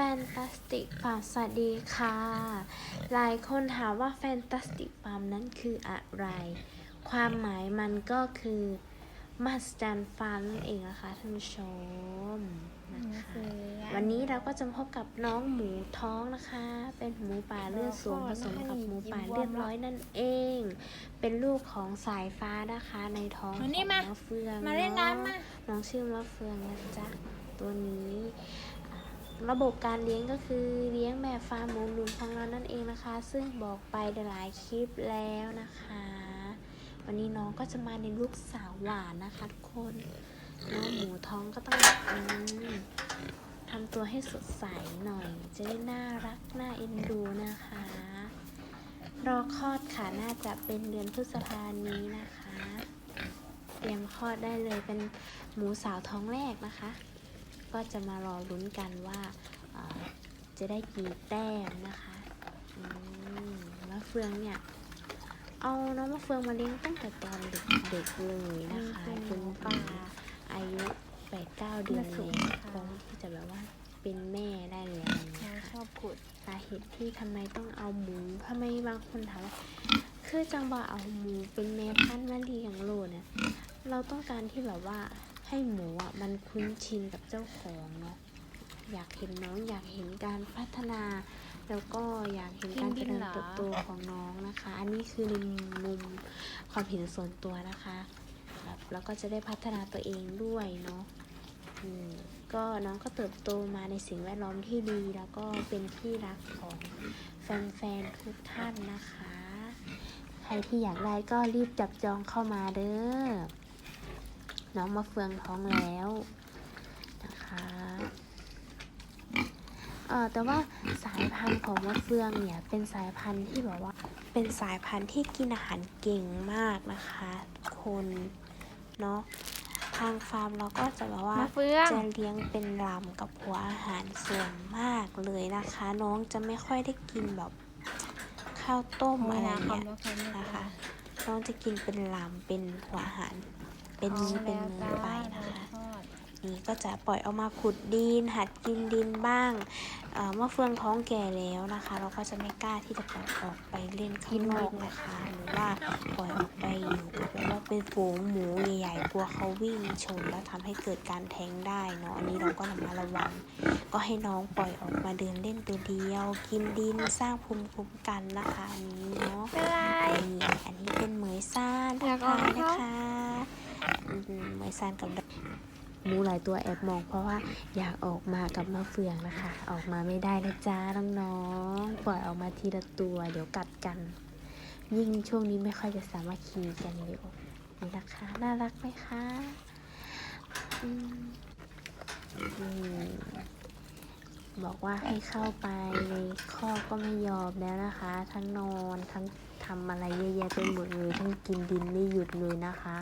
Fantastic Farm สวัสดีค่ะ หลายคนถามว่า Fantastic Farm นั้นคืออะไร ความหมายมันก็คือมหัศจรรย์ฟาร์มนั่นเองนะคะท่านผู้ชมนะคะวันนี้เราก็จะพบกับน้องหมูท้องนะคะ เป็นหมูป่าเลือดสูงผสมกับหมูป่าเรียบร้อยนั่นเอง เป็นลูกของสายฟ้านะคะ ในท้องขมาองนี่มามะเฟืองมาเล่นอะน้ำมาน้องชื่อมะเฟืองนะจ๊ะตัวนี้อ่า ระบบการเลี้ยงก็คือเลี้ยงแบบฟาร์มหมูหลุมของเรานั่นเองนะคะ ซึ่งบอกไปหลายคลิปแล้วนะคะ วันนี้น้องก็จะมาในลูกสาวหวานนะคะทุกคนน้องหมูท้องก็ต้องอทำตัวให้สดใสหน่อย จะได้น่ารักน่าเอ็นดูนะคะ รอคลอดค่ะน่าจะเป็นเดือนพฤษภานี้นะคะ เตรียมคลอดได้เลยเป็นหมูสาวท้องแรกนะคะ ก็จะมารอลุ้นกันว่าเอ่อจะได้กี่แต้มนะคะอืมมะเฟืองเนี่ย เอาน้องมะเฟืองมาเลี้ยงตั้งแต่ตอนเด็กๆเลยนะคะเป็นจหมูนป่าอายุแปดเก้าเดือนน่าสเลงยสารพร้อมที่จะแบบว่าเป็นแม่ได้เลยอะไรอย่างเงี้น้อยงชค่ะอบขุดสาเหตุที่ทำไมต้องเอาหมูทำไมบางคนถามว่าคือจังบ่เอาหมูเป็นแม่พันธุ์มาเลี้ยงโลดเนี่ยเราต้องการที่แบบว่า ให้หมูอะมันคุ้นชินกับเจ้าของเนาะอยากเห็นน้องอยากเห็นการพัฒนา แล้วก็อยากเห็นการเจริญเติบโตของน้องนะคะ อันนี้คือในมุมความเห็นส่วนตัวนะคะแบบแล้วก็จะได้พัฒนาตัวเองด้วยเนาะอืมก็น้องก็เติบโตมาในสิ่งแวดล้อมที่ดี แล้วก็เป็นที่รักของแฟนๆทุกท่านนะคะ ใครที่อยากได้ก็รีบจับจองเข้ามาเด้อ น้องมาเฟืองท้องแล้วนะคะเออแต่ว่าสายพันธุ์ของมะเฟืองเนี่ยเป็นสายพันธุ์ที่แบบว่าเป็นสายพันธุ์ที่กินอาหารเก่งมากนะคะทุกคนเนาะทางฟาร์มเราก็จะแบบว่ามะเฟืองจะเลี้ยงเป็นลำกับหัวอาหารส่วนมากเลยนะคะ น้องจะไม่ค่อยได้กินแบบข้าวต้มอะไรเนี่ยนะคะ น้องจะกินเป็นลำเป็นหัวอาหาร เป็นมื้อเป็นมือไปนะคะ นี่ก็จะปล่อยเอามาขุดดิน หัดกินดินบ้างเอ่อเมื่อเฟืองท้องแก่แล้วนะคะ เราก็จะไม่กล้าที่จะปล่อยออกไปเล่นข้างนอกนะคะ หรือว่าปล่อยออกไปอยู่แบบว่าเป็นฝูงหมูใหญ่ๆกลัวเขาวิ่งชนแล้วทำให้เกิดการแท้งได้เนาะอันนี้เราก็นำมาระวัง ก็ให้น้องปล่อยออกมาเดินเล่นตัวเดียว กินดินสร้างภูมิคุ้มกันนะคะอันนี้เนาะเป็นไรนี่อันนี้เป็นเหมยซ่านอยากออกทักทไหมนะคะ คะอืมเหมยซ่านกับหมูหลายตัวแอบมอง เพราะว่าอยากออกมากับมะเฟืองนะคะ ออกมาไม่ได้นะจ๊ะน้องๆปล่อยออกมาทีละตัว เดี๋ยวกัดกัน ยิ่งช่วงนี้ไม่ค่อยจะสามารถคีกันเร็วนี่นะคะน่ารักไหมคะอืมบอกว่าให้เข้าไปในข้อกก็ไม่ยอมแล้วนะคะ ทั้งนอนทั้งทำอะไรเยอะแยะไปหมดเลยทั้งกินดินไม่หยุดเลยนะคะ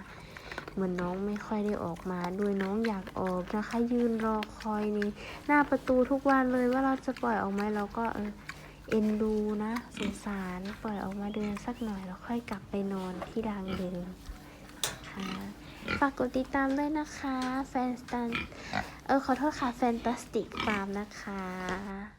เหมือนน้องไม่ค่อยได้ออกมาด้วยน้องอยากออกนะคะ ยืนรอคอยในหน้าประตูทุกวันเลยว่าเราจะปล่อยออกไหมเราก็เออเอ็นดูนะสงสารปล่อยออกมาเดินสักหน่อยแล้วค่อยกลับไปนอนที่รังเดิมค่ะฝากกดติดตามด้วยนะคะ แฟนสตันเออขอโทษค่ะแฟนตาสติกฟาร์มนะคะ